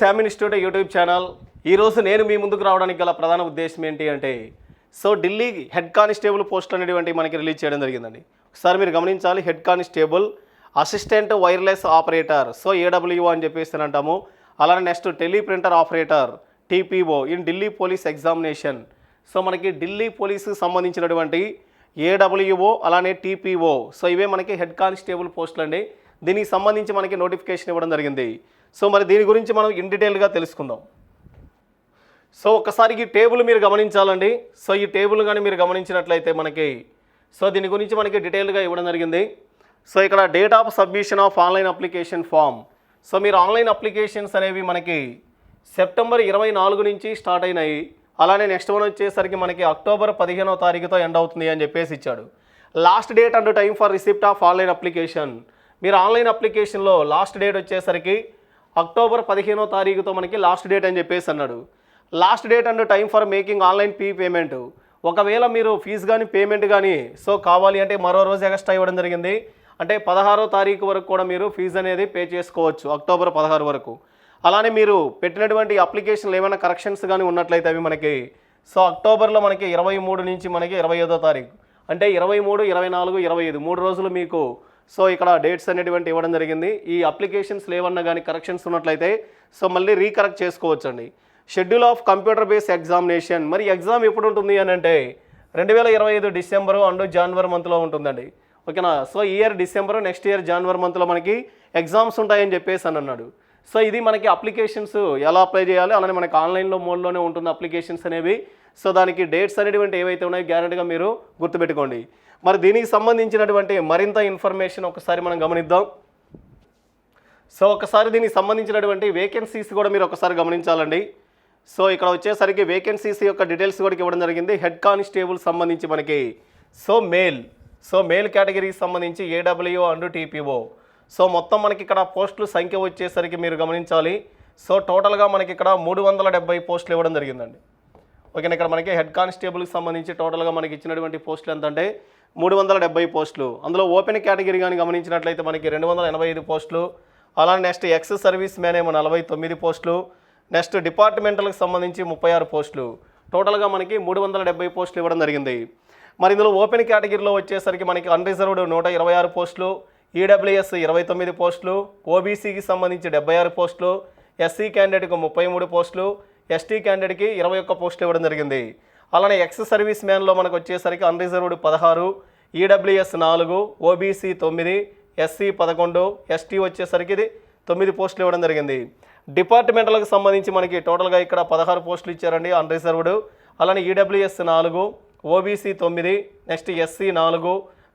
Sam institute YouTube channel. ఈరోజు నేను మీ ముందుకు రావడానికి గల ప్రధాన ఉద్దేశం ఏంటి అంటే so Delhi head constable post అనేటువంటి మనకి రిలీజ్ చేయడం జరిగిందండి. ఒకసారి మీరు గమనించాలి head constable assistant wireless operator so AW అని చెప్పేసి అంటాము. అలానే next teleprinter operator TPO in Delhi police examination. So మనకి ఢిల్లీ పోలీసుకి సంబంధించినటువంటి ఏడబ్ల్యూఓ అలానే టీపీఓ సో ఇవే మనకి హెడ్ కానిస్టేబుల్ పోస్టులు అండి దీనికి సంబంధించి మనకి నోటిఫికేషన్ ఇవ్వడం జరిగింది. సో మరి దీని గురించి మనం ఇన్ డీటెయిల్గా తెలుసుకుందాం. సో ఒకసారి ఈ టేబుల్ మీరు గమనించాలండి. సో ఈ టేబుల్ కానీ మీరు గమనించినట్లయితే మనకి సో దీని గురించి మనకి డీటెయిల్గా ఇవ్వడం జరిగింది. సో ఇక్కడ date of submission of online application form. So మీరు ఆన్లైన్ అప్లికేషన్స్ అనేవి మనకి సెప్టెంబర్ ఇరవై నాలుగు నుంచి స్టార్ట్ అయినాయి. అలానే నెక్స్ట్ వన్ వచ్చేసరికి మనకి అక్టోబర్ పదిహేనో తారీఖుతో ఎండ్ అవుతుంది అని చెప్పేసి ఇచ్చాడు. Last date and time for receipt of online application. మీరు ఆన్లైన్ అప్లికేషన్లో లాస్ట్ డేట్ వచ్చేసరికి అక్టోబర్ పదిహేనో తారీఖుతో మనకి లాస్ట్ డేట్ అని చెప్పేసి అన్నాడు. Last date and time for making online fee payment. ఒకవేళ మీరు ఫీజు కానీ పేమెంట్ కానీ సో కావాలి అంటే మరో రోజు ఎక్స్ట్రా ఇవ్వడం జరిగింది. అంటే పదహారో తారీఖు వరకు కూడా మీరు ఫీజు అనేది పే చేసుకోవచ్చు అక్టోబర్ పదహారు వరకు. అలానే మీరు పెట్టినటువంటి అప్లికేషన్లు ఏమైనా కరెక్షన్స్ కానీ ఉన్నట్లయితే అవి మనకి సో అక్టోబర్లో మనకి ఇరవై మూడు నుంచి మనకి ఇరవై ఐదో తారీఖు. అంటే ఇరవై మూడు ఇరవై నాలుగు ఇరవై ఐదు మూడు రోజులు మీకు సో ఇక్కడ డేట్స్ అనేటువంటి ఇవ్వడం జరిగింది. ఈ అప్లికేషన్స్ లేవన్నా కానీ కరెక్షన్స్ ఉన్నట్లయితే సో మళ్ళీ రీకరెక్ట్ చేసుకోవచ్చండి. Schedule of computer base examination మరి ఎగ్జామ్ ఎప్పుడు ఉంటుంది అని అంటే రెండు వేల ఇరవై ఐదు డిసెంబరు అండ్ జనవరి మంత్లో ఉంటుందండి. ఓకేనా? సో ఈ ఇయర్ డిసెంబరు నెక్స్ట్ ఇయర్ జనవరి మంత్లో మనకి ఎగ్జామ్స్ ఉంటాయని చెప్పేసి అని అన్నాడు. సో ఇది మనకి అప్లికేషన్స్ ఎలా అప్లై చేయాలి? అలానే మనకి ఆన్లైన్లో మోడ్లోనే ఉంటుంది అప్లికేషన్స్ అనేవి. సో దానికి డేట్స్ అనేటువంటి ఏవైతే ఉన్నాయో గ్యారెంటీగా మీరు గుర్తుపెట్టుకోండి. మరి దీనికి సంబంధించినటువంటి మరింత ఇన్ఫర్మేషన్ ఒకసారి మనం గమనిద్దాం. సో ఒకసారి దీనికి సంబంధించినటువంటి వేకెన్సీస్ కూడా మీరు ఒకసారి గమనించాలండి. సో ఇక్కడ వచ్చేసరికి వేకెన్సీస్ యొక్క డీటెయిల్స్ కూడా ఇవ్వడం జరిగింది. హెడ్ కానిస్టేబుల్ సంబంధించి మనకి. సో మేల్ సో మేల్ కేటగిరీకి సంబంధించి ఏడబ్ల్యూ అండ్ టీపీఓ సో మొత్తం మనకి ఇక్కడ పోస్టుల సంఖ్య వచ్చేసరికి మీరు గమనించాలి. సో టోటల్గా మనకి ఇక్కడ మూడు వందల డెబ్బై పోస్టులు ఇవ్వడం జరిగిందండి. ఓకేనా? ఇక్కడ మనకి హెడ్ కానిస్టేబుల్కి సంబంధించి టోటల్గా మనకి ఇచ్చినటువంటి పోస్టులు ఎంతంటే మూడు వందల డెబ్బై పోస్టులు. అందులో ఓపెన్ కేటగిరీ కానీ గమనించినట్లయితే మనకి రెండు వందల ఎనభై ఐదు పోస్టులు. అలానే నెక్స్ట్ ఎక్స్ సర్వీస్ మ్యాన్ ఏమో నలభై తొమ్మిది పోస్టులు. నెక్స్ట్ డిపార్ట్మెంటల్కి సంబంధించి ముప్పై ఆరు పోస్టులు. టోటల్గా మనకి మూడు వందల డెబ్బై పోస్టులు ఇవ్వడం జరిగింది. మరి ఇందులో ఓపెన్ కేటగిరీలో వచ్చేసరికి మనకి అన్రిజర్వ్డ్ నూట ఇరవై ఆరు పోస్టులు. ఈడబ్ల్యూఎస్ ఇరవై తొమ్మిది పోస్టులు. ఓబీసీకి సంబంధించి డెబ్బై ఆరు పోస్టులు. ఎస్సీ క్యాండిడేట్కి ముప్పై మూడు పోస్టులు. ఎస్టీ క్యాండిడేట్కి ఇరవై ఒక్క పోస్టులు ఇవ్వడం జరిగింది. అలానే ఎక్స్ సర్వీస్ మ్యాన్లో మనకు వచ్చేసరికి అన్రిజర్వ్డ్ పదహారు ఈడబ్ల్యూఎస్ నాలుగు ఓబీసీ తొమ్మిది ఎస్సీ పదకొండు ఎస్టీ వచ్చేసరికి ఇది తొమ్మిది పోస్టులు ఇవ్వడం జరిగింది. డిపార్ట్మెంటల్కి సంబంధించి మనకి టోటల్గా ఇక్కడ పదహారు పోస్టులు ఇచ్చారండి అన్రిజర్వ్డ్. అలానే ఈడబ్ల్యూఎస్ నాలుగు ఓబీసీ తొమ్మిది నెక్స్ట్ ఎస్సీ నాలుగు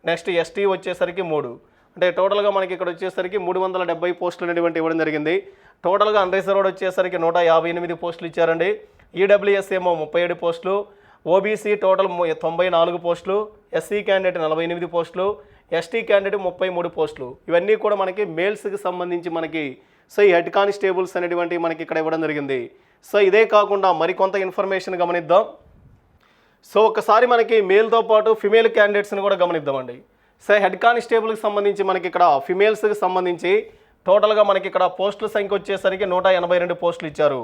నెక్స్ట్ ఎస్టీ వచ్చేసరికి మూడు. అంటే టోటల్గా మనకి ఇక్కడ వచ్చేసరికి మూడు వందల డెబ్బై పోస్టులు అనేటువంటి ఇవ్వడం జరిగింది. టోటల్గా అన్రిజర్వ్డ్ వచ్చేసరికి నూట యాభై ఎనిమిది పోస్టులు ఇచ్చారండి. ఈడబ్ల్యూఎస్ ఏమో ముప్పై ఏడు పోస్టులు ఓబీసీ టోటల్ తొంభై నాలుగు పోస్టులు ఎస్సీ క్యాండిడేట్ నలభై ఎనిమిది పోస్టులు ఎస్టీ క్యాండిడేట్ ముప్పై మూడు పోస్టులు. ఇవన్నీ కూడా మనకి మేల్స్కి సంబంధించి మనకి సో ఈ హెడ్ కానిస్టేబుల్స్ అనేటువంటి మనకి ఇక్కడ ఇవ్వడం జరిగింది. సో ఇదే కాకుండా మరికొంత ఇన్ఫర్మేషన్ గమనిద్దాం. సో ఒకసారి మనకి మేల్తో పాటు ఫిమేల్ క్యాండిడేట్స్ని కూడా గమనిద్దామండి. సో హెడ్ కానిస్టేబుల్కి సంబంధించి మనకి ఇక్కడ ఫిమేల్స్కి సంబంధించి టోటల్గా మనకి ఇక్కడ పోస్టుల సంఖ్య వచ్చేసరికి నూట ఎనభై రెండు పోస్టులు ఇచ్చారు.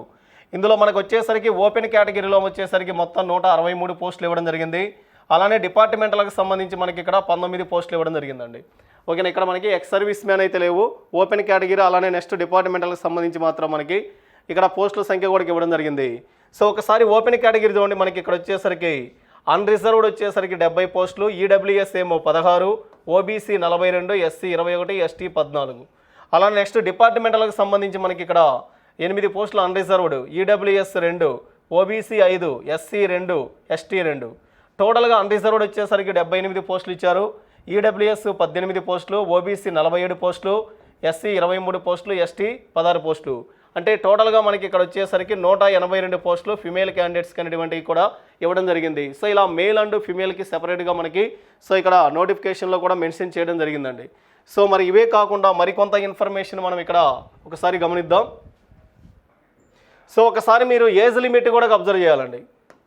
ఇందులో మనకు వచ్చేసరికి ఓపెన్ కేటగిరీలో వచ్చేసరికి మొత్తం నూట అరవై మూడు పోస్టులు ఇవ్వడం జరిగింది. అలానే డిపార్ట్మెంట్లకు సంబంధించి మనకి ఇక్కడ పంతొమ్మిది పోస్టులు ఇవ్వడం జరిగిందండి. ఓకేనా ఇక్కడ మనకి ఎక్స్ సర్వీస్ మ్యాన్ అయితే లేవు. ఓపెన్ కేటగిరీ అలానే నెక్స్ట్ డిపార్ట్మెంట్లకు సంబంధించి మాత్రం మనకి ఇక్కడ పోస్టుల సంఖ్య కూడా ఇవ్వడం జరిగింది. సో ఒకసారి ఓపెన్ కేటగిరీ చూడండి మనకి ఇక్కడ వచ్చేసరికి అన్రిజర్వ్డ్ వచ్చేసరికి డెబ్బై పోస్టులు ఈడబ్ల్యూఎస్ ఏమో పదహారు ఓబీసీ నలభై రెండు ఎస్సీ ఇరవై ఒకటి ఎస్టీ పద్నాలుగు. అలా నెక్స్ట్ డిపార్ట్మెంటల్కి సంబంధించి మనకి ఇక్కడ ఎనిమిది పోస్టులు అన్రిజర్వ్డ్ ఈడబ్ల్యూఎస్ రెండు ఓబీసీ ఐదు ఎస్సీ రెండు ఎస్టీ రెండు. టోటల్గా అన్రిజర్వ్డ్ వచ్చేసరికి డెబ్బై ఎనిమిది పోస్టులు ఇచ్చారు. ఈడబ్ల్యూఎస్ పద్దెనిమిది పోస్టులు ఓబీసీ నలభై ఏడు పోస్టులు ఎస్సీ ఇరవై మూడు పోస్టులు ఎస్టీ పదహారు పోస్టులు. అంటే టోటల్గా మనకి ఇక్కడ వచ్చేసరికి నూట ఎనభై రెండు పోస్టులు ఫిమేల్ క్యాండిడేట్స్కి అనేటువంటివి కూడా ఇవ్వడం జరిగింది. సో ఇలా మేల్ అండ్ ఫిమేల్కి సెపరేట్గా మనకి సో ఇక్కడ నోటిఫికేషన్లో కూడా మెన్షన్ చేయడం జరిగిందండి. సో మరి ఇవే కాకుండా మరికొంత ఇన్ఫర్మేషన్ మనం ఇక్కడ ఒకసారి గమనిద్దాం. సో ఒకసారి మీరు ఏజ్ లిమిట్ కూడా అబ్జర్వ్ చేయాలండి.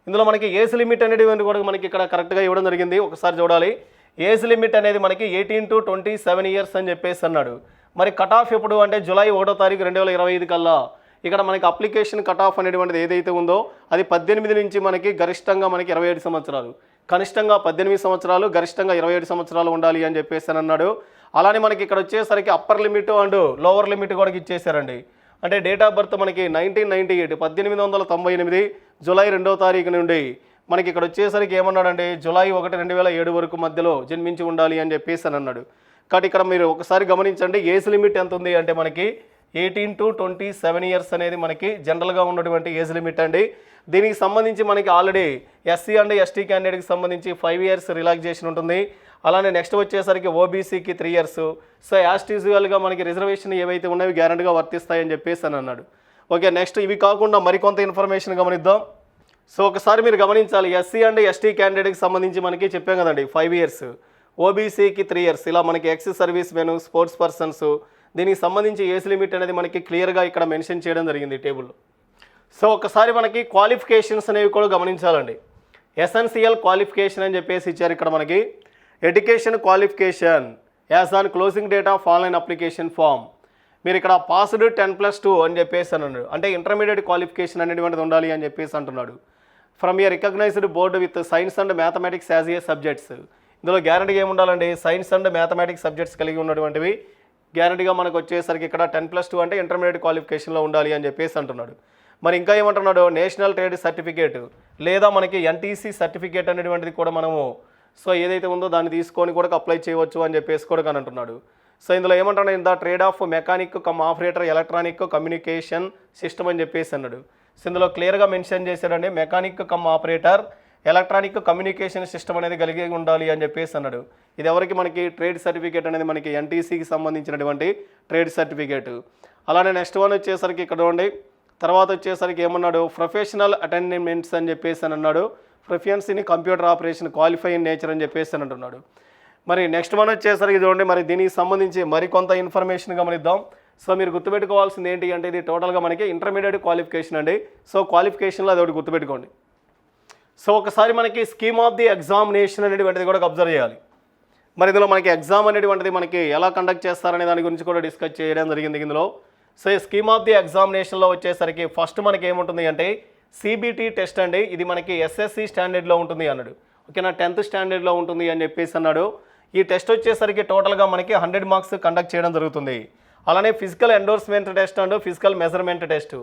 ఇందులో మనకి ఏజ్ లిమిట్ అనేది కూడా మనకి ఇక్కడ కరెక్ట్గా ఇవ్వడం జరిగింది. ఒకసారి చూడాలి. ఏజ్ లిమిట్ అనేది మనకి eighteen to twenty seven years అని చెప్పేసి అన్నాడు. మరి కట్ ఆఫ్ ఎప్పుడు అంటే జూలై ఒకటో తారీఖు రెండు వేల ఇరవై ఐదు కల్లా. ఇక్కడ మనకి అప్లికేషన్ కట్ ఆఫ్ అనేటువంటిది ఏదైతే ఉందో అది పద్దెనిమిది నుంచి మనకి గరిష్టంగా మనకి ఇరవై ఏడు సంవత్సరాలు. కనిష్టంగా పద్దెనిమిది సంవత్సరాలు గరిష్టంగా ఇరవై ఏడు సంవత్సరాలు ఉండాలి అని చెప్పేసి అని అన్నాడు. అలానే మనకి ఇక్కడ వచ్చేసరికి upper limit and lower limit కూడా ఇచ్చేసారండి అంటే డేట్ ఆఫ్ బర్త్ మనకి నైన్టీన్ నైంటీ ఎయిట్ పద్దెనిమిది వందల తొంభై ఎనిమిది జూలై రెండవ తారీఖు నుండి మనకి ఇక్కడ వచ్చేసరికి ఏమన్నాడంటే జూలై ఒకటి రెండు వేల ఏడు వరకు మధ్యలో జన్మించి ఉండాలి అని చెప్పేసి అని అన్నాడు. కాబట్టి ఇక్కడ మీరు ఒకసారి గమనించండి ఏజ్ లిమిట్ ఎంత ఉంది అంటే మనకి eighteen to twenty seven years అనేది మనకి జనరల్గా ఉన్నటువంటి ఏజ్ లిమిట్ అండి. దీనికి సంబంధించి మనకి ఆల్రెడీ ఎస్సీ అండ్ ఎస్టీ క్యాండిడేట్కి సంబంధించి ఫైవ్ ఇయర్స్ రిలాక్సేషన్ ఉంటుంది. అలానే నెక్స్ట్ వచ్చేసరికి ఓబీసీకి త్రీ ఇయర్స్ సో యాస్ట్ యూజువల్గా మనకి రిజర్వేషన్ ఏవైతే ఉన్నాయో గ్యారంటీగా వర్తిస్తాయని చెప్పేసి అని అన్నాడు. ఓకే నెక్స్ట్ ఇవి కాకుండా మరికొంత ఇన్ఫర్మేషన్ గమనిద్దాం. సో ఒకసారి మీరు గమనించాలి ఎస్సీ అండ్ ఎస్టీ క్యాండిడేట్కి సంబంధించి మనకి చెప్పాం కదండి ఫైవ్ ఇయర్స్ ఓబీసీకి త్రీ ఇయర్స్ ఇలా మనకి ex service men sports persons దీనికి సంబంధించి ఏజ్ లిమిట్ అనేది మనకి క్లియర్గా ఇక్కడ మెన్షన్ చేయడం జరిగింది టేబుల్లో సో ఒకసారి మనకి క్వాలిఫికేషన్స్ అనేవి కూడా గమనించాలండి. ఎస్ఎన్సిఎల్ క్వాలిఫికేషన్ అని చెప్పేసి ఇచ్చారు ఇక్కడ మనకి. Education qualification as on closing date of online application form మీరు ఇక్కడ పాస్డ్ టెన్ ప్లస్ టూ అని చెప్పేసి అన్నాడు. అంటే ఇంటర్మీడియట్ క్వాలిఫికేషన్ అనేటువంటిది ఉండాలి అని చెప్పేసి అంటున్నాడు. From a recognised board with science and mathematics as a subjects ఇందులో గ్యారంటీగా ఏముండాలండి సైన్స్ అండ్ మ్యాథమెటిక్స్ సబ్జెక్ట్స్ కలిగి ఉన్నటువంటివి గ్యారంటీగా మనకు వచ్చేసరికి ఇక్కడ టెన్ ప్లస్ టూ అంటే ఇంటర్మీడియట్ క్వాలిఫికేషన్లో ఉండాలి అని చెప్పేసి అంటున్నాడు. మరి ఇంకా ఏమంటున్నాడు? నేషనల్ ట్రేడ్ సర్టిఫికేట్ లేదా మనకి ఎన్టీసీ సర్టిఫికేట్ అనేటువంటిది కూడా మనము సో ఏదైతే ఉందో దాన్ని తీసుకొని కూడా అప్లై చేయవచ్చు అని చెప్పేసి కూడా కానీ అంటున్నాడు. సో ఇందులో ఏమంటున్నాడు ఇంత trade of mechanic cum operator electronic communication system అని చెప్పేసి అన్నాడు. సో ఇందులో క్లియర్గా మెన్షన్ చేశాడండి mechanic cum operator electronic communication system అనేది కలిగి ఉండాలి అని చెప్పేసి అన్నాడు. ఇది ఎవరికి మనకి? ట్రేడ్ సర్టిఫికేట్ అనేది మనకి ఎన్టీసీకి సంబంధించినటువంటి ట్రేడ్ సర్టిఫికేట్ అలానే నెక్స్ట్ వన్ వచ్చేసరికి ఇక్కడ ఉండి తర్వాత వచ్చేసరికి ఏమన్నాడు? ప్రొఫెషనల్ అటెండమెంట్స్ అని చెప్పేసి అని అన్నాడు. ప్రిఫియన్సీని computer operation qualify in nature అని చెప్పేసి అని అంటున్నాడు. మరి నెక్స్ట్ వన్ వచ్చేసరికి చూడండి మరి దీనికి సంబంధించి మరికొంత ఇన్ఫర్మేషన్ గమనిద్దాం సో మీరు గుర్తుపెట్టుకోవాల్సింది ఏంటి అంటే ఇది టోటల్గా మనకి ఇంటర్మీడియట్ క్వాలిఫికేషన్ అండి. సో క్వాలిఫికేషన్లో అది ఒకటి గుర్తుపెట్టుకోండి. సో ఒకసారి మనకి స్కీమ్ ఆఫ్ ది ఎగ్జామినేషన్ అనేటువంటిది కూడా అబ్జర్వ్ చేయాలి. మరి ఇందులో మనకి ఎగ్జామ్ అనేటువంటిది మనకి ఎలా కండక్ట్ చేస్తారనే దాని గురించి కూడా డిస్కస్ చేయడం జరిగింది ఇందులో. సో ఈ స్కీమ్ ఆఫ్ ది ఎగ్జామినేషన్లో వచ్చేసరికి ఫస్ట్ మనకి ఏముంటుంది అంటే సిబిటీ టెస్ట్ అండి. ఇది మనకి ఎస్ఎస్సి స్టాండర్డ్లో ఉంటుంది అన్నాడు. ఓకేనా? టెన్త్ స్టాండర్డ్లో ఉంటుంది అని చెప్పేసి అన్నాడు. ఈ టెస్ట్ వచ్చేసరికి టోటల్గా మనకి హండ్రెడ్ మార్క్స్ కండక్ట్ చేయడం జరుగుతుంది. అలానే physical endorsement test and physical measurement test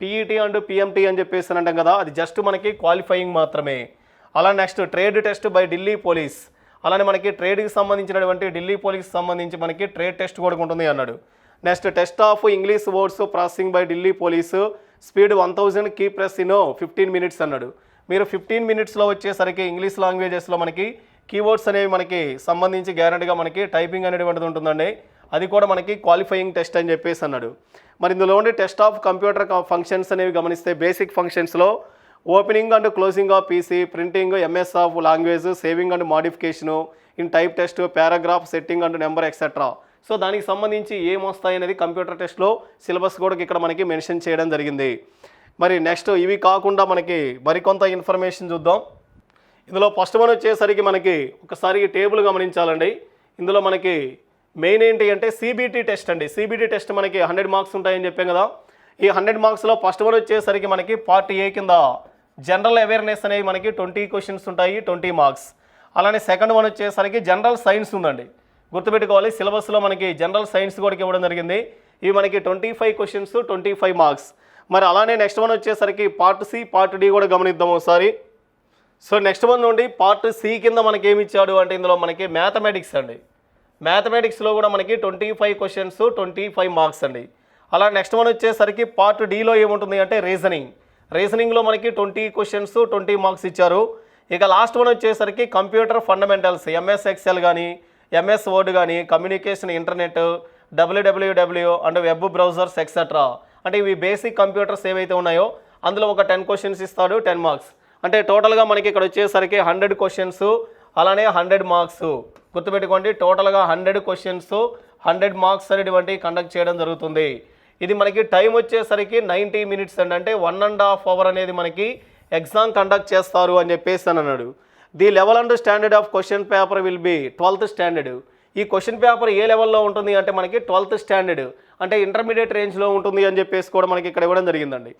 PET and PMT అని చెప్పేసి అంటాం కదా అది జస్ట్ మనకి క్వాలిఫైయింగ్ మాత్రమే. అలా next trade test by Delhi police అలానే మనకి ట్రేడ్కి సంబంధించినటువంటి ఢిల్లీ పోలీస్ సంబంధించి మనకి ట్రేడ్ టెస్ట్ కూడా ఉంటుంది అన్నాడు. Next test of English words processing by Delhi police speed one thousand key press in fifteen minutes అన్నాడు. మీరు ఫిఫ్టీన్ మినిట్స్లో వచ్చేసరికి ఇంగ్లీష్ లాంగ్వేజెస్లో మనకి కీవర్డ్స్ అనేవి మనకి సంబంధించి గ్యారంటీగా మనకి టైపింగ్ అనేటువంటిది ఉంటుందండి. అది కూడా మనకి క్వాలిఫైయింగ్ టెస్ట్ అని చెప్పేసి అన్నాడు. మరి ఇందులో ఉండే టెస్ట్ ఆఫ్ కంప్యూటర్ ఫంక్షన్స్ అనేవి గమనిస్తే బేసిక్ ఫంక్షన్స్లో opening and closing of PC printing MS of language saving and modification in type test paragraph setting and number etcetera so దానికి సంబంధించి ఏమొస్తాయి అనేది కంప్యూటర్ టెస్ట్లో సిలబస్ కూడా ఇక్కడ మనకి మెన్షన్ చేయడం జరిగింది. మరి నెక్స్ట్ ఇవి కాకుండా మనకి మరికొంత ఇన్ఫర్మేషన్ చూద్దాం. ఇందులో ఫస్ట్ వన్ వచ్చేసరికి మనకి ఒకసారి టేబుల్ గమనించాలండి. ఇందులో మనకి మెయిన్ ఏంటి అంటే సిబిటి టెస్ట్ అండి. సిబిటి టెస్ట్ మనకి హండ్రెడ్ మార్క్స్ ఉంటాయని చెప్పాం కదా. ఈ హండ్రెడ్ మార్క్స్లో ఫస్ట్ వన్ వచ్చేసరికి మనకి పార్ట్ ఏ కింద జనరల్ అవేర్నెస్ అనేవి మనకి ట్వంటీ క్వశ్చన్స్ ఉంటాయి ట్వంటీ మార్క్స్. అలానే సెకండ్ వన్ వచ్చేసరికి జనరల్ సైన్స్ ఉందండి. గుర్తుపెట్టుకోవాలి సిలబస్లో మనకి జనరల్ సైన్స్ కూడా ఇవ్వడం జరిగింది. ఇవి మనకి twenty five questions twenty five marks మరి అలానే నెక్స్ట్ వన్ వచ్చేసరికి పార్ట్ సి పార్ట్ డి కూడా గమనిద్దాం ఒకసారి. సో నెక్స్ట్ వన్ నుండి పార్ట్ సి కింద మనకి ఏమి ఇచ్చాడు అంటే ఇందులో మనకి మ్యాథమెటిక్స్ అండి. మ్యాథమెటిక్స్లో కూడా మనకి twenty five questions twenty five marks అండి. అలా నెక్స్ట్ వన్ వచ్చేసరికి పార్ట్ డిలో ఏముంటుంది అంటే రీజనింగ్ రీజనింగ్లో మనకి ట్వంటీ క్వశ్చన్స్ ట్వంటీ మార్క్స్ ఇచ్చారు. ఇక లాస్ట్ వన్ వచ్చేసరికి కంప్యూటర్ ఫండమెంటల్స్ ఎంఎస్ ఎక్సెల్ కానీ ఎంఎస్ వర్డ్ కానీ communication internet WWW and web browsers etcetera అంటే ఇవి బేసిక్ కంప్యూటర్స్ ఏవైతే ఉన్నాయో అందులో ఒక టెన్ క్వశ్చన్స్ ఇస్తాడు టెన్ మార్క్స్ అంటే టోటల్గా మనకి ఇక్కడ వచ్చేసరికి హండ్రెడ్ క్వశ్చన్స్ అలానే హండ్రెడ్ మార్క్స్ గుర్తుపెట్టుకోండి టోటల్గా హండ్రెడ్ క్వశ్చన్స్ హండ్రెడ్ మార్క్స్ అనేటువంటి కండక్ట్ చేయడం జరుగుతుంది. ఇది మనకి టైం వచ్చేసరికి నైంటీ మినిట్స్ అండి. అంటే వన్ అండ్ హాఫ్ అవర్ అనేది మనకి ఎగ్జామ్ కండక్ట్ చేస్తారు అని చెప్పేసి అని అన్నాడు. The level and standard of question paper will be twelfth standard. ఈ క్వశ్చన్ పేపర్ ఏ లెవెల్లో ఉంటుంది అంటే మనకి ట్వెల్త్ స్టాండర్డ్. అంటే ఇంటర్మీడియట్ రేంజ్లో ఉంటుంది అని చెప్పేసి కూడా మనకి ఇక్కడ ఇవ్వడం జరిగిందండి.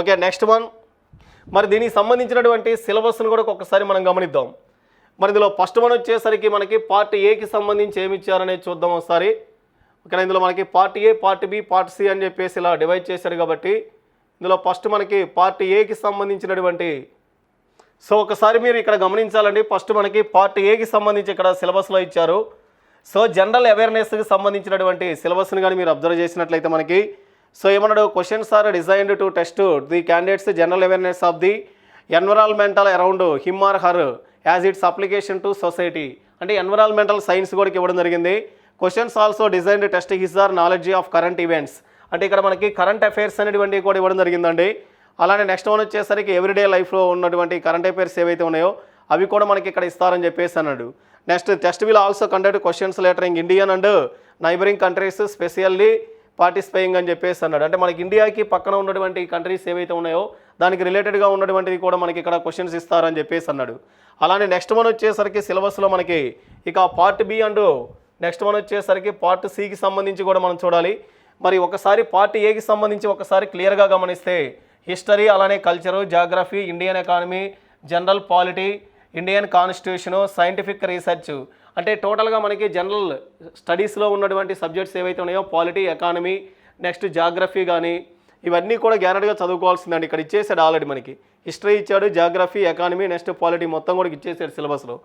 Okay next one. మరి దీనికి సంబంధించినటువంటి సిలబస్ను కూడా ఒకసారి మనం గమనిద్దాం. మరి ఇందులో ఫస్ట్ వన్ వచ్చేసరికి మనకి పార్ట్ ఏకి సంబంధించి ఏమి ఇచ్చారనేది చూద్దాం ఒకసారి. ఓకే ఇందులో మనకి part A part B part C అని చెప్పేసి ఇలా డివైడ్ చేశారు కాబట్టి ఇందులో ఫస్ట్ మనకి పార్ట్ ఏకి సంబంధించినటువంటి సో ఒకసారి మీరు ఇక్కడ గమనించాలండి. ఫస్ట్ మనకి పార్ట్ ఏకి సంబంధించి ఇక్కడ సిలబస్లో ఇచ్చారు. సో జనరల్ అవేర్నెస్కి సంబంధించినటువంటి సిలబస్ని కానీ మీరు అబ్జర్వ్ చేసినట్లయితే మనకి సో ఏమన్నాడు? Questions are designed to test the candidates general awareness of the environmental around him or her as its application to society అంటే ఎన్విరాన్మెంటల్ సైన్స్ కూడా ఇవ్వడం జరిగింది. Questions also designed test his or knowledge of current events అంటే ఇక్కడ మనకి current affairs అనేటువంటివి కూడా ఇవ్వడం జరిగిందండి. అలానే నెక్స్ట్ వన్ వచ్చేసరికి ఎవ్రీడే లైఫ్లో ఉన్నటువంటి కరెంట్ అఫైర్స్ ఏవైతే ఉన్నాయో అవి కూడా మనకి ఇక్కడ ఇస్తారని చెప్పేసి అన్నాడు. Next test will also conduct questions lettering Indian and neighbouring countries specially participating అని చెప్పేసి అన్నాడు. అంటే మనకి ఇండియాకి పక్కన ఉన్నటువంటి కంట్రీస్ ఏవైతే ఉన్నాయో దానికి రిలేటెడ్గా ఉన్నటువంటిది కూడా మనకి ఇక్కడ క్వశ్చన్స్ ఇస్తారని చెప్పేసి అన్నాడు. అలానే నెక్స్ట్ వన్ వచ్చేసరికి సిలబస్లో మనకి ఇక part B and next one వచ్చేసరికి పార్ట్ సికి సంబంధించి కూడా మనం చూడాలి. మరి ఒకసారి పార్ట్ ఏకి సంబంధించి ఒకసారి క్లియర్గా గమనిస్తే హిస్టరీ అలానే culture geography Indian economy general polity Indian constitution scientific research. అంటే టోటల్గా మనకి జనరల్ స్టడీస్లో ఉన్నటువంటి సబ్జెక్ట్స్ ఏవైతే ఉన్నాయో పాలిటీ ఎకానమీ నెక్స్ట్ జాగ్రఫీ కానీ ఇవన్నీ కూడా గ్యారెంటీగా చదువుకోవాల్సిందండి. ఇక్కడ ఇచ్చేసాడు ఆల్రెడీ మనకి. హిస్టరీ ఇచ్చాడు జాగ్రఫీ ఎకానమీ నెక్స్ట్ పాలిటీ మొత్తం కూడా ఇచ్చేసాడు సిలబస్లో.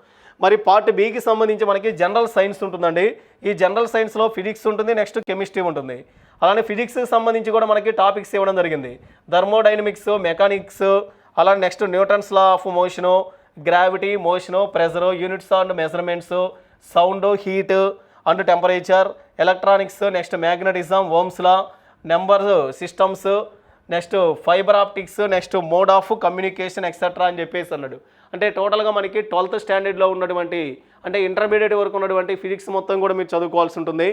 మరి పార్ట్ బీకి సంబంధించి మనకి జనరల్ సైన్స్ ఉంటుందండి. ఈ జనరల్ సైన్స్లో ఫిజిక్స్ ఉంటుంది నెక్స్ట్ కెమిస్ట్రీ ఉంటుంది. అలానే ఫిజిక్స్కి సంబంధించి కూడా మనకి టాపిక్స్ ఇవ్వడం జరిగింది. థర్మోడైనమిక్స్ మెకానిక్స్ అలానే next Newton's law of motion gravity motion pressure units and measurements sound heat and temperature electronics next magnetism Ohm's law numbers systems next fibre optics next mode of communication etcetera అని చెప్పేసి అన్నాడు. అంటే టోటల్గా మనకి twelfth స్టాండర్డ్లో ఉన్నటువంటి అంటే intermediate వరకు ఉన్నటువంటి ఫిజిక్స్ మొత్తం కూడా మీరు చదువుకోవాల్సి ఉంటుంది.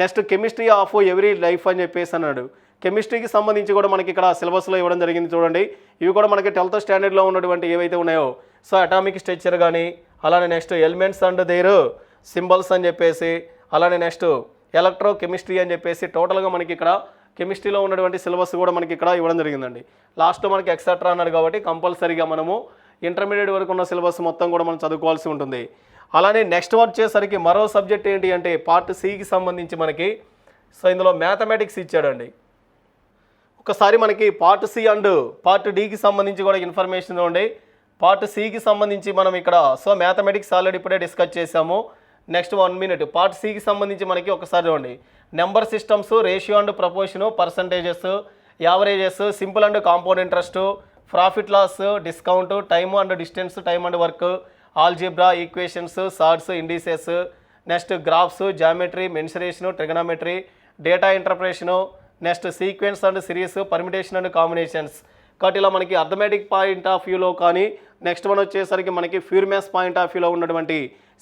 Next chemistry of every life అని చెప్పేసి అన్నాడు. కెమిస్ట్రీకి సంబంధించి కూడా మనకి ఇక్కడ సిలబస్లో ఇవ్వడం జరిగింది చూడండి. ఇవి కూడా మనకి ట్వెల్త్ స్టాండర్డ్లో ఉన్నటువంటి ఏవైతే ఉన్నాయో. సో అటామిక్ స్ట్రక్చర్ కానీ అలానే next elements and their symbols అని చెప్పేసి అలానే నెక్స్ట్ ఎలక్ట్రో కెమిస్ట్రీ అని చెప్పేసి టోటల్గా మనకి ఇక్కడ కెమిస్ట్రీలో ఉన్నటువంటి సిలబస్ కూడా మనకి ఇక్కడ ఇవ్వడం జరిగిందండి. లాస్ట్లో మనకి ఎక్సెట్రా అన్నాడు కాబట్టి కంపల్సరీగా మనము ఇంటర్మీడియట్ వరకు ఉన్న సిలబస్ మొత్తం కూడా మనం చదువుకోవాల్సి ఉంటుంది. అలానే నెక్స్ట్ వచ్చేసరికి మరో సబ్జెక్ట్ ఏంటి అంటే పార్ట్ సికి సంబంధించి మనకి సో ఇందులో మ్యాథమెటిక్స్ ఇచ్చాడండి. ఒకసారి మనకి పార్ట్ సి అండ్ పార్ట్ డికి సంబంధించి కూడా ఇన్ఫర్మేషన్ ఉండే. పార్ట్ సికి సంబంధించి మనం ఇక్కడ సో మ్యాథమెటిక్స్ ఆల్రెడీ ఇప్పుడే డిస్కస్ చేసాము నెక్స్ట్ వన్ మినిట్ పార్ట్ సికి సంబంధించి మనకి ఒకసారి చూడండి. Number systems ratio and proportion percentages averages simple and compound interest profit loss discount time and distance time and work algebra equations surds indices next graphs geometry mensuration trigonometry data interpretation next sequence and series permutation and combinations. కాబట్టి ఇలా మనకి arithmetic point of వ్యూలో కానీ next one వచ్చేసరికి మనకి pure maths point of వ్యూలో ఉన్నటువంటి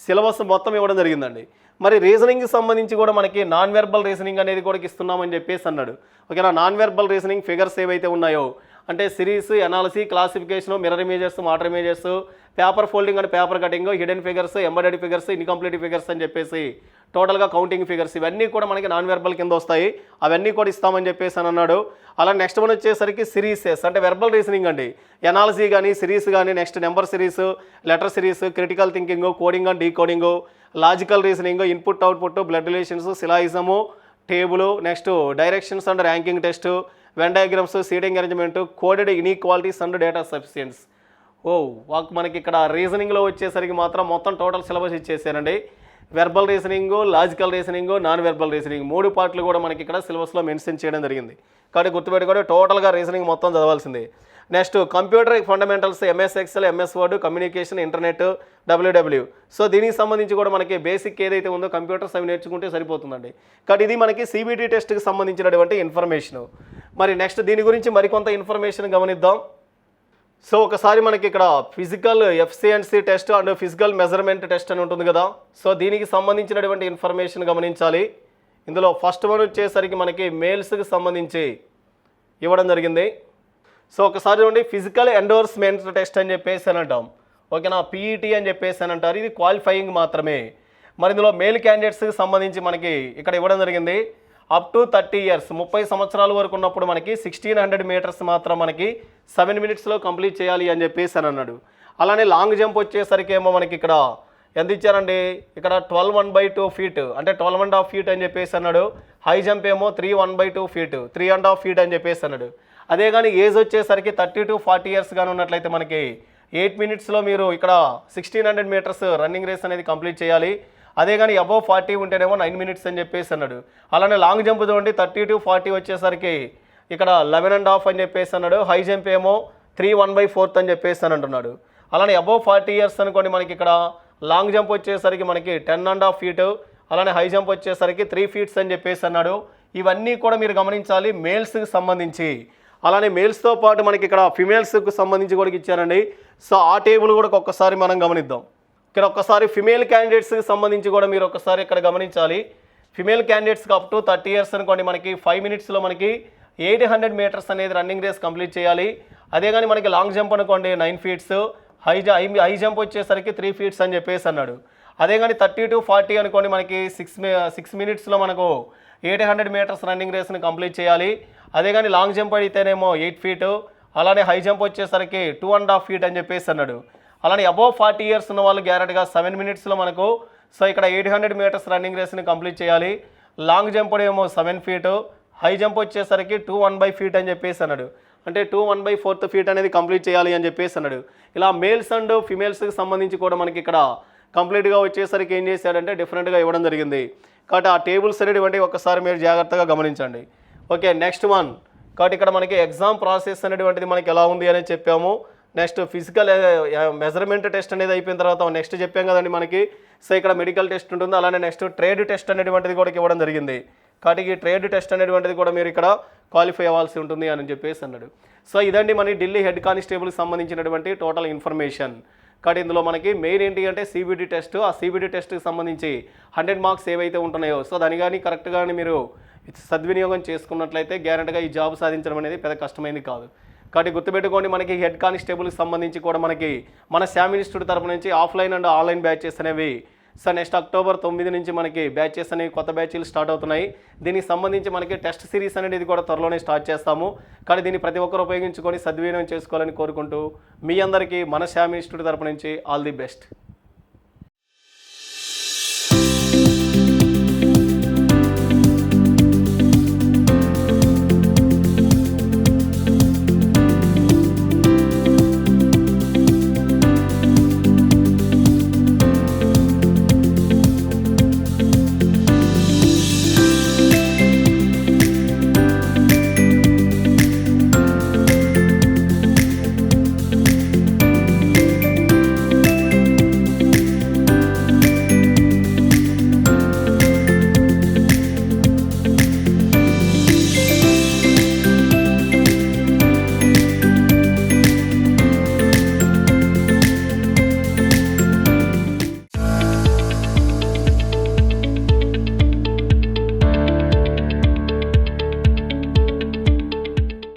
syllabus మొత్తం ఇవ్వడం జరిగిందండి. మరి రీజనింగ్కి సంబంధించి కూడా మనకి నాన్ వెర్బల్ రీజనింగ్ అనేది కూడా ఇస్తున్నామని చెప్పేసి అన్నాడు. ఓకేనా? నాన్ వెర్బల్ రీజనింగ్ ఫిగర్స్ ఏవైతే ఉన్నాయో అంటే series analogy classification mirror images water images paper folding and paper cutting hidden figures embedded figures incomplete figures అని చెప్పేసి టోటల్గా కౌంటింగ్ ఫిగర్స్ ఇవన్నీ కూడా మనకి నాన్ వెర్బల్ కింద వస్తాయి. అవన్నీ కూడా ఇస్తామని చెప్పేసి అని అన్నాడు. అలా నెక్స్ట్ వన్ వచ్చేసరికి సిరీసెస్ అంటే వెర్బల్ రీజనింగ్ అండి. ఎనాలజీ కానీ సిరీస్ కానీ next number series letter series critical thinking coding and decoding logical reasoning input output blood relations syllogism table next directions and ranking test Venn diagrams seating arrangement coded inequalities and data sufficiency ఓ వాక్ మనకి ఇక్కడ రీజనింగ్లో వచ్చేసరికి మాత్రం మొత్తం total syllabus ఇచ్చేసారండి. Verbal reasoning logical reasoning non verbal reasoning మూడు పార్ట్లు కూడా మనకి ఇక్కడ సిలబస్లో మెన్షన్ చేయడం జరిగింది. కాబట్టి గుర్తుపెట్టుకొని టోటల్గా రీజనింగ్ మొత్తం చదవాల్సిందే. Next computer fundamentals MS Excel MS Word communication internet WWW. So దీనికి సంబంధించి కూడా మనకి బేసిక్ ఏదైతే ఉందో కంప్యూటర్స్ అవి నేర్చుకుంటే సరిపోతుందండి. కాబట్టి ఇది మనకి సిబిటీ టెస్ట్కి సంబంధించినటువంటి ఇన్ఫర్మేషన్ మరి నెక్స్ట్ దీని గురించి మరికొంత ఇన్ఫర్మేషన్ గమనిద్దాం. సో ఒకసారి మనకి ఇక్కడ physical efficiency test and physical measurement test అని ఉంటుంది కదా. సో దీనికి సంబంధించినటువంటి ఇన్ఫర్మేషన్ గమనించాలి. ఇందులో ఫస్ట్ వన్ వచ్చేసరికి మనకి మేల్స్కి సంబంధించి ఇవ్వడం జరిగింది. సో ఒకసారి చూడండి ఫిజికల్ ఎండోర్స్మెంట్ టెస్ట్ అని చెప్పేసి అని అంటాం. ఓకేనా? పీఈటీ అని చెప్పేసి అని అంటారు. ఇది క్వాలిఫైయింగ్ మాత్రమే. మరి ఇందులో మేల్ క్యాండిడేట్స్కి సంబంధించి మనకి ఇక్కడ ఇవ్వడం జరిగింది. అప్ టు థర్టీ ఇయర్స్ ముప్పై సంవత్సరాల వరకు ఉన్నప్పుడు మనకి సిక్స్టీన్ హండ్రెడ్ మీటర్స్ మాత్రం మనకి సెవెన్ మినిట్స్లో కంప్లీట్ చేయాలి అని చెప్పేసి అని అన్నాడు. అలానే లాంగ్ జంప్ వచ్చేసరికి ఏమో మనకి ఇక్కడ ఎంత ఇచ్చారండి? ఇక్కడ twelve one by two feet అంటే ట్వెల్వ్ అండ్ హాఫ్ ఫీట్ అని చెప్పేసి అన్నాడు. హై జంప్ ఏమో three one by two feet three and half feet అని చెప్పేసి అన్నాడు. అదే కానీ ఏజ్ వచ్చేసరికి థర్టీ టు ఫార్టీ ఇయర్స్ కానీ ఉన్నట్లయితే మనకి ఎయిట్ మినిట్స్లో మీరు ఇక్కడ sixteen hundred metres running race అనేది కంప్లీట్ చేయాలి. అదే కానీ అబవ్ ఫార్టీ ఉంటేనేమో నైన్ మినిట్స్ అని చెప్పేసి అన్నాడు. అలానే లాంగ్ జంప్ చూడండి థర్టీ టు ఫార్టీ వచ్చేసరికి ఇక్కడ లెవెన్ అండ్ హాఫ్ అని చెప్పేసి అన్నాడు. హై జంప్ ఏమో త్రీ వన్ బై ఫోర్త్ అని చెప్పేసి అని అంటున్నాడు. అలానే అబవ్ ఫార్టీ ఇయర్స్ అనుకోండి మనకి ఇక్కడ లాంగ్ జంప్ వచ్చేసరికి మనకి టెన్ అండ్ హాఫ్ ఫీట్ అలానే హై జంప్ వచ్చేసరికి త్రీ ఫీట్స్ అని చెప్పేసి అన్నాడు. ఇవన్నీ కూడా మీరు గమనించాలి మేల్స్కి సంబంధించి. అలానే మేల్స్తో పాటు మనకి ఇక్కడ ఫిమేల్స్కు సంబంధించి కూడా ఇచ్చారండి. సో ఆ టేబుల్ కూడా ఒక్కసారి మనం గమనిద్దాం. ఇక్కడ ఒక్కసారి ఫిమేల్ క్యాండిడేట్స్కి సంబంధించి కూడా మీరు ఒకసారి ఇక్కడ గమనించాలి. ఫిమేల్ క్యాండిడేట్స్కి అప్ టు థర్టీ ఇయర్స్ అనుకోండి మనకి ఫైవ్ మినిట్స్లో మనకి ఎయిట్ హండ్రెడ్ మీటర్స్ అనేది రన్నింగ్ రేస్ కంప్లీట్ చేయాలి. అదే కానీ మనకి లాంగ్ జంప్ అనుకోండి nine feets high high jump వచ్చేసరికి త్రీ ఫీట్స్ అని చెప్పేసి అన్నాడు. అదే కానీ థర్టీ టు ఫార్టీ అనుకోండి మనకి సిక్స్ సిక్స్ మినిట్స్లో మనకు ఎయిట్ హండ్రెడ్ మీటర్స్ రన్నింగ్ రేస్ని కంప్లీట్ చేయాలి. అదే కానీ లాంగ్ జంప్ అయితేనేమో ఎయిట్ ఫీట్ అలానే హై జంప్ వచ్చేసరికి టూ అండ్ హాఫ్ ఫీట్ అని చెప్పేసి అన్నాడు. అలానే అబోవ్ ఫార్టీ ఇయర్స్ ఉన్న వాళ్ళు గ్యారెంట్గా సెవెన్ మినిట్స్లో మనకు సో ఇక్కడ ఎయిట్ హండ్రెడ్ మీటర్స్ రన్నింగ్ రేస్ని కంప్లీట్ చేయాలి. లాంగ్ జంప్ ఏమో సెవెన్ ఫీట్ హై జంప్ వచ్చేసరికి టూ వన్ బై ఫీట్ అని చెప్పేసి అన్నాడు. అంటే two one by fourth feet అనేది కంప్లీట్ చేయాలి అని చెప్పేసి అన్నాడు. ఇలా మేల్స్ అండ్ ఫిమేల్స్కి సంబంధించి కూడా మనకి ఇక్కడ కంప్లీట్గా వచ్చేసరికి ఏం చేశాడంటే డిఫరెంట్గా ఇవ్వడం జరిగింది. కాబట్టి ఆ టేబుల్స్ అనేటువంటి ఒకసారి మీరు జాగ్రత్తగా గమనించండి. Okay next one. కాబట్టి ఇక్కడ మనకి ఎగ్జామ్ ప్రాసెస్ అనేటువంటిది మనకి ఎలా ఉంది అని చెప్పాము. నెక్స్ట్ ఫిజికల్ మెజర్మెంట్ టెస్ట్ అనేది అయిపోయిన తర్వాత నెక్స్ట్ చెప్పాం కదండి మనకి. సో ఇక్కడ మెడికల్ టెస్ట్ ఉంటుంది అలానే నెక్స్ట్ ట్రేడ్ టెస్ట్ అనేటువంటిది కూడా ఇవ్వడం జరిగింది. కాబట్టి ఈ ట్రేడ్ టెస్ట్ అనేటువంటిది కూడా మీరు ఇక్కడ క్వాలిఫై అవ్వాల్సి ఉంటుంది అని చెప్పేసి అన్నాడు. సో ఇదండి మన ఢిల్లీ హెడ్ కానిస్టేబుల్కి సంబంధించినటువంటి టోటల్ ఇన్ఫర్మేషన్. కాబట్టి ఇందులో మనకి మెయిన్ ఏంటి అంటే సిబిడి టెస్ట్ ఆ సిబిడి టెస్ట్కి సంబంధించి హండ్రెడ్ మార్క్స్ ఏవైతే ఉంటున్నాయో సో దాని కానీ కరెక్ట్గా మీరు సద్వినియోగం చేసుకున్నట్లయితే గ్యారెంటీగా ఈ జాబ్ సాధించడం అనేది పెద్ద కష్టమైంది కాదు. కాబట్టి గుర్తుపెట్టుకోండి మనకి హెడ్ కానిస్టేబుల్కి సంబంధించి కూడా మనకి మన శామ్ ఇన్స్టిట్యూట్ తరపు నుంచి ఆఫ్లైన్ అండ్ ఆన్లైన్ బ్యాచెస్ అనేవి సో నెక్స్ట్ అక్టోబర్ తొమ్మిది నుంచి మనకి బ్యాచెస్ అనేవి కొత్త బ్యాచ్లు స్టార్ట్ అవుతున్నాయి. దీనికి సంబంధించి మనకి టెస్ట్ సిరీస్ అనేది కూడా త్వరలోనే స్టార్ట్ చేస్తాము. కానీ దీన్ని ప్రతి ఒక్కరు ఉపయోగించుకొని సద్వినియోగం చేసుకోవాలని కోరుకుంటూ మీ అందరికీ మన శ్యామ్ ఇన్స్టిట్యూట్ తరపు నుంచి ఆల్ ది బెస్ట్.